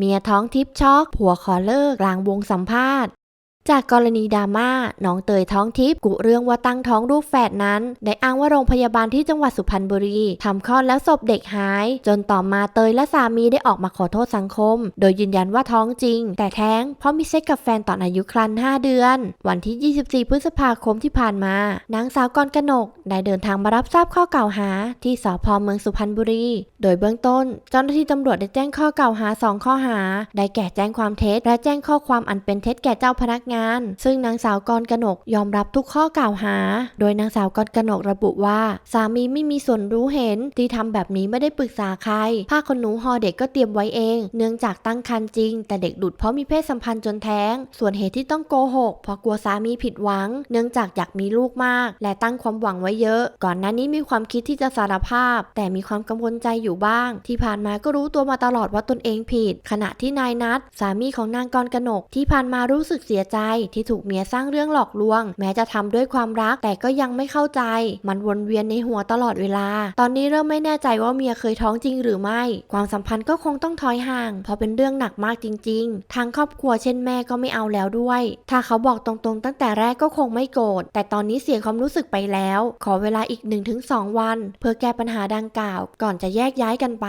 เมียท้องทิพย์ช็อกผัวขอเลิกกลางวงสัมภาษณ์ จากกรณีดราม่าน้องเตยท้องทิพย์กุเรื่องว่าตั้งท้องลูกแฝดนั้น ได้อ้างว่าโรงพยาบาลที่จังหวัดสุพรรณบุรีทำคลอดแล้วศพเด็กหาย จนต่อมาเตยและสามีได้ออกมาขอโทษสังคม โดยยืนยันว่าท้องจริง แต่แท้งเพราะมีเซ็กกับแฟนตอนอายุครรภ์5เดือน วันที่ 24 พฤษภาคมที่ผ่านมานางสาวกรกนก ได้เดินทางมารับทราบข้อกล่าวหา ที่สพเมืองสุพรรณบุรี โดยเบื้องต้น เจ้าหน้าที่ตำรวจได้แจ้งข้อกล่าวหา 2 ข้อหา ได้แก่แจ้งความเท็จและแจ้งข้อความอันเป็นเท็จแก่เจ้าพนักงานซึ่งนางสาวกรกนกยอมรับทุกข้อกล่าวหา โดยนางสาวกรกนกระบุว่า สามีไม่มีส่วนรู้เห็นที่ทำแบบนี้ไม่ได้ปรึกษาใคร ผ้าขนหนูห่อเด็กก็เตรียมไว้เอง เนื่องจากตั้งครรภ์จริง แต่เด็กดุดเพราะมีเพศสัมพันธ์จนแท้ง ส่วนเหตุที่ต้องโกหกเพราะกลัวสามีผิดหวัง เนื่องจากอยากมีลูกมาก และตั้งความหวังไว้เยอะ ก่อนหน้านี้มีความคิดที่จะสารภาพ แต่มีความกังวลใจอยู่บ้าง ที่ผ่านมาก็รู้ตัวมาตลอดว่าตนเองผิด ขณะที่นายนัทสามีของนางกรกนกที่ผ่านมารู้สึกเสียใจที่ถูกเมียสร้างเรื่องหลอกลวง แม้จะทำด้วยความรักแต่ก็ยังไม่เข้าใจ มันวนเวียนในหัวตลอดเวลา ตอนนี้เริ่มไม่แน่ใจว่าเมียเคยท้องจริงหรือไม่ ความสัมพันธ์ก็คงต้องถอยห่าง เพราะเป็นเรื่องหนักมากจริง ๆ ทางครอบครัวเช่นแม่ก็ไม่เอาแล้วด้วย ถ้าเขาบอกตรงๆ ตั้งแต่แรกก็คงไม่โกรธแต่ตอนนี้เสียความรู้สึกไปแล้ว ขอเวลาอีก 1-2 วัน เพื่อแก้ปัญหาดังกล่าว ก่อนจะแยกย้ายกันไป